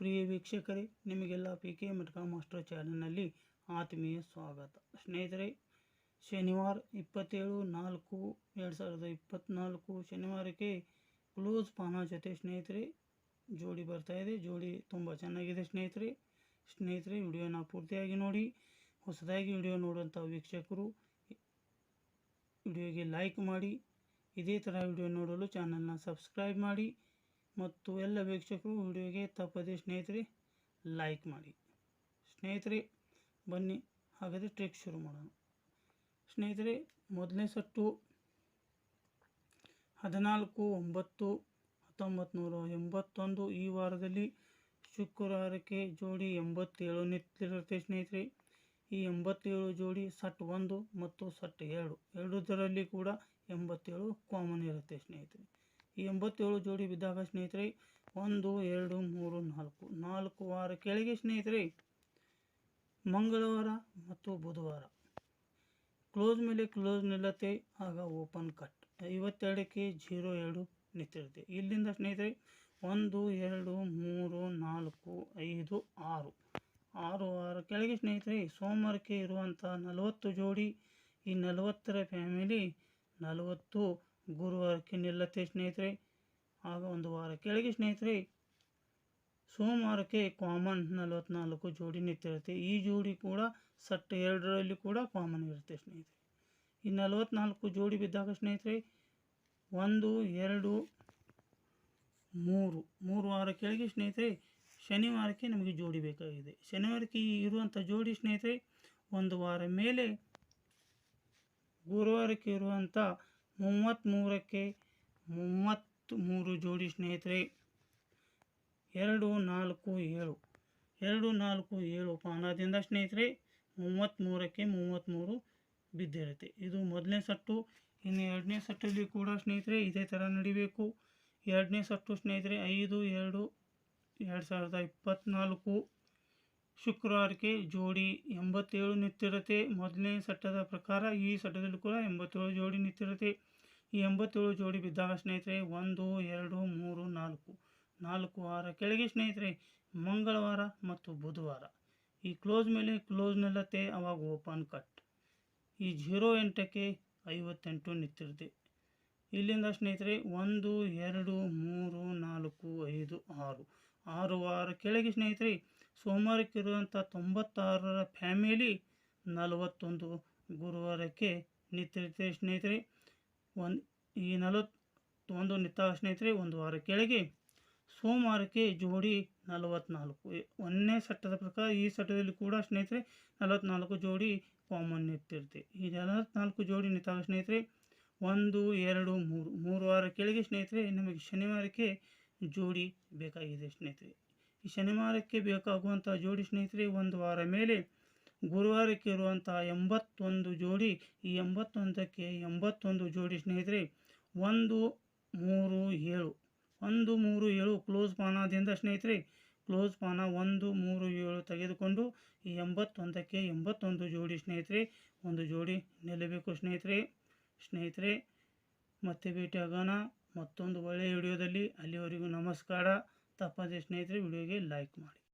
ಪ್ರಿಯ ವೀಕ್ಷಕರೇ, ನಿಮಗೆಲ್ಲ P K ಮಟ್ಕ master ಚಾನಲ್ನಲ್ಲಿ ಆತ್ಮೀಯ ಸ್ವಾಗತ. ಸ್ನೇಹಿತರೆ, ಶನಿವಾರ ಇಪ್ಪತ್ತೇಳು ನಾಲ್ಕು ಎರಡು ಸಾವಿರದ ಇಪ್ಪತ್ತ್ನಾಲ್ಕು ಶನಿವಾರಕ್ಕೆ ಕ್ಲೋಸ್ ಪಾನ ಜೊತೆ ಸ್ನೇಹಿತರೆ, ಜೋಡಿ ಬರ್ತಾ ಇದೆ. ಜೋಡಿ ತುಂಬ ಚೆನ್ನಾಗಿದೆ ಸ್ನೇಹಿತರೆ. ಸ್ನೇಹಿತರೆ, ವಿಡಿಯೋನ ಪೂರ್ತಿಯಾಗಿ ನೋಡಿ. ಹೊಸದಾಗಿ ವಿಡಿಯೋ ನೋಡುವಂಥ ವೀಕ್ಷಕರು, ವಿಡಿಯೋಗೆ ಲೈಕ್ ಮಾಡಿ. ಇದೇ ಥರ ವಿಡಿಯೋ ನೋಡಲು ಚಾನಲ್ನ ಸಬ್ಸ್ಕ್ರೈಬ್ ಮಾಡಿ. ಮತ್ತು ಎಲ್ಲ ವೀಕ್ಷಕರು ವಿಡಿಯೋಗೆ ತಪ್ಪದೆ ಸ್ನೇಹಿತರೆ ಲೈಕ್ ಮಾಡಿ. ಸ್ನೇಹಿತರೆ, ಬನ್ನಿ, ಹಾಗಾದರೆ ಟ್ರಿಕ್ ಶುರು ಮಾಡೋಣ. ಸ್ನೇಹಿತರೆ, ಮೊದಲನೇ ಸಟ್ಟು ಹದಿನಾಲ್ಕು, ಒಂಬತ್ತು ಹತ್ತೊಂಬತ್ತು ನೂರ ಎಂಬತ್ತೊಂದು ಈ ವಾರದಲ್ಲಿ ಶುಕ್ರವಾರಕ್ಕೆ ಜೋಡಿ ಎಂಬತ್ತೇಳು ನಿಂತಿರುತ್ತೆ ಸ್ನೇಹಿತರೆ. ಈ ಎಂಬತ್ತೇಳು ಜೋಡಿ ಸಟ್ ಒಂದು ಮತ್ತು ಸಟ್ ಎರಡು. ಎರಡೂದರಲ್ಲಿ ಕೂಡ ಎಂಬತ್ತೇಳು ಕಾಮನ್ ಇರುತ್ತೆ ಸ್ನೇಹಿತರೆ. ಈ ಎಂಬತ್ತೇಳು ಜೋಡಿ ಬಿದ್ದಾಗ ಸ್ನೇಹಿತರೆ, ಒಂದು, ಎರಡು, ಮೂರು, ನಾಲ್ಕು. ನಾಲ್ಕು ವಾರ ಕೆಳಗೆ ಸ್ನೇಹಿತರೆ, ಮಂಗಳವಾರ ಮತ್ತು ಬುಧವಾರ. ಕ್ಲೋಸ್ ಮೇಲೆ ಕ್ಲೋಸ್ ನಿಲ್ಲತ್ತೆ, ಆಗ ಓಪನ್ ಕಟ್. ಐವತ್ತೆರಡಕ್ಕೆ ಜೀರೋ ಎರಡು ನಿಂತಿರುತ್ತೆ. ಇಲ್ಲಿಂದ ಸ್ನೇಹಿತರೆ, ಒಂದು, ಎರಡು, ಮೂರು, ನಾಲ್ಕು, ಐದು, ಆರು. ಆರು ವಾರ ಕೆಳಗೆ ಸ್ನೇಹಿತರೆ, ಸೋಮವಾರಕ್ಕೆ ಇರುವಂಥ ನಲವತ್ತು ಜೋಡಿ, ಈ ನಲವತ್ತರ ಫ್ಯಾಮಿಲಿ ನಲವತ್ತು ಗುರುವಾರಕ್ಕೆ ನಿಲ್ಲತ್ತೆ ಸ್ನೇಹಿತರೆ. ಆಗ ಒಂದು ವಾರ ಕೆಳಗೆ ಸ್ನೇಹಿತರೆ, ಸೋಮವಾರಕ್ಕೆ ಕಾಮನ್ ನಲವತ್ನಾಲ್ಕು ಜೋಡಿ ನಿಂತಿರುತ್ತೆ ಈ ಜೋಡಿ ಕೂಡ ಸಟ್ ಎರಡರಲ್ಲಿ ಕೂಡ ಕಾಮನ್ ಇರುತ್ತೆ ಸ್ನೇಹಿತರೆ. ಈ ನಲವತ್ನಾಲ್ಕು ಜೋಡಿ ಬಿದ್ದಾಗ ಸ್ನೇಹಿತರೆ, ಒಂದು, ಎರಡು, ಮೂರು. ಮೂರು ವಾರ ಕೆಳಗೆ ಸ್ನೇಹಿತರೆ, ಶನಿವಾರಕ್ಕೆ ನಮಗೆ ಜೋಡಿ ಬೇಕಾಗಿದೆ. ಶನಿವಾರಕ್ಕೆ ಇರುವಂಥ ಜೋಡಿ ಸ್ನೇಹಿತರೆ, ಒಂದು ವಾರ ಮೇಲೆ ಗುರುವಾರಕ್ಕೆ ಇರುವಂಥ ಮೂವತ್ತ್ಮೂರಕ್ಕೆ ಮೂವತ್ತ್ಮೂರು ಜೋಡಿ ಸ್ನೇಹಿತರೆ, ಎರಡು ನಾಲ್ಕು ಏಳು, ಎರಡು ನಾಲ್ಕು ಏಳು ಪಾನದಿಂದ ಸ್ನೇಹಿತರೆ ಮೂವತ್ತ್ಮೂರಕ್ಕೆ ಮೂವತ್ತ್ಮೂರು ಬಿದ್ದಿರುತ್ತೆ. ಇದು ಮೊದಲನೇ ಸಟ್ಟು, ಇನ್ನು ಎರಡನೇ ಸಟ್ಟಲ್ಲಿ ಕೂಡ ಸ್ನೇಹಿತರೆ ಇದೇ ಥರ ನಡಿಬೇಕು. ಎರಡನೇ ಸಟ್ಟು ಸ್ನೇಹಿತರೆ, ಐದು, ಎರಡು ಎರಡು ಸಾವಿರದ ಇಪ್ಪತ್ತ್ನಾಲ್ಕು ಶುಕ್ರವಾರಕ್ಕೆ ಜೋಡಿ ಎಂಬತ್ತೇಳು ನಿತ್ಯರತೆ ಮೊದಲನೇ ಸಟ್ಟದ ಪ್ರಕಾರ ಈ ಸಟ್ಟದಲ್ಲಿ ಕೂಡ ಎಂಬತ್ತೇಳು ಜೋಡಿ ನಿಂತಿರುತ್ತೆ ಈ ಎಂಬತ್ತೇಳು ಜೋಡಿ ಬಿದ್ದಾಗ ಸ್ನೇಹಿತರೆ, ಒಂದು, ಎರಡು, ಮೂರು, ನಾಲ್ಕು ನಾಲ್ಕು ವಾರ ಕೆಳಗೆ ಸ್ನೇಹಿತರೆ, ಮಂಗಳವಾರ ಮತ್ತು ಬುಧವಾರ. ಈ ಕ್ಲೋಸ್ ಮೇಲೆ ಕ್ಲೋಸ್ ನಿಲ್ಲತ್ತೆ, ಅವಾಗ ಓಪನ್ ಕಟ್. ಈ ಜೀರೋ ಎಂಟಕ್ಕೆ ಐವತ್ತೆಂಟು ನಿಂತಿರುತ್ತೆ ಇಲ್ಲಿಂದ ಸ್ನೇಹಿತರೆ, ಒಂದು, ಎರಡು, ಮೂರು, ನಾಲ್ಕು, ಐದು, ಆರು ಆರು ವಾರ ಕೆಳಗೆ ಸ್ನೇಹಿತರೆ ಸೋಮವಾರಕ್ಕಿರುವಂಥ ತೊಂಬತ್ತಾರರ ಫ್ಯಾಮಿಲಿ ನಲವತ್ತೊಂದು ಗುರುವಾರಕ್ಕೆ ನಿತ್ಯ ಸ್ನೇಹಿತರೆ, ಒಂದು ಈ ನಲವತ್ತೊಂದು ನಿತ್ಯ ಸ್ನೇಹಿತರೆ, ಒಂದು ವಾರ ಕೆಳಗೆ ಸೋಮವಾರಕ್ಕೆ ಜೋಡಿ ನಲವತ್ತ್ನಾಲ್ಕು ಒಂದನೇ ಸಟ್ಟದ ಪ್ರಕಾರ ಈ ಸಟ್ಟದಲ್ಲಿ ಕೂಡ ಸ್ನೇಹಿತರೆ ನಲವತ್ತ್ನಾಲ್ಕು ಜೋಡಿ ಕಾಮನ್ ಇರ್ತಿರುತ್ತೆ ಈ ನಲವತ್ತ್ನಾಲ್ಕು ಜೋಡಿ ನಿತ್ಯ ಸ್ನೇಹಿತರೆ, ಒಂದು, ಎರಡು, ಮೂರು ಮೂರು ವಾರ ಕೆಳಗೆ ಸ್ನೇಹಿತರೆ, ನಮಗೆ ಶನಿವಾರಕ್ಕೆ ಜೋಡಿ ಬೇಕಾಗಿದೆ ಸ್ನೇಹಿತರೆ. ಶನಿವಾರಕ್ಕೆ ಬೇಕಾಗುವಂಥ ಜೋಡಿ ಸ್ನೇಹಿತರೆ, ಒಂದು ವಾರ ಮೇಲೆ ಗುರುವಾರಕ್ಕೆ ಇರುವಂಥ ಎಂಬತ್ತೊಂದು ಜೋಡಿ, ಈ ಎಂಬತ್ತೊಂದಕ್ಕೆ ಎಂಬತ್ತೊಂದು ಜೋಡಿ ಸ್ನೇಹಿತರೆ, ಒಂದು, ಮೂರು, ಏಳು. ಒಂದು, ಮೂರು, ಏಳು ಕ್ಲೋಸ್ ಪಾನದಿಂದ ಸ್ನೇಹಿತರೆ, ಕ್ಲೋಸ್ ಪಾನ ಒಂದು, ಮೂರು, ಏಳು ತೆಗೆದುಕೊಂಡು ಈ ಎಂಬತ್ತೊಂದಕ್ಕೆ ಎಂಬತ್ತೊಂದು ಜೋಡಿ ಸ್ನೇಹಿತರೆ, ಒಂದು ಜೋಡಿ ನಿಲ್ಲಬೇಕು ಸ್ನೇಹಿತರೆ. ಸ್ನೇಹಿತರೆ, ಮತ್ತೆ ಭೇಟಿಯಾಗೋಣ. ಮತ್ತೊಂದು ಒಳ್ಳೆಯ ವಿಡಿಯೋದಲ್ಲಿ ಅಲ್ಲಿವರೆಗೂ ನಮಸ್ಕಾರ. ತಪ್ಪದೆ ಸ್ನೇಹಿತರೆ ವಿಡಿಯೋಗೆ ಲೈಕ್ ಮಾಡಿ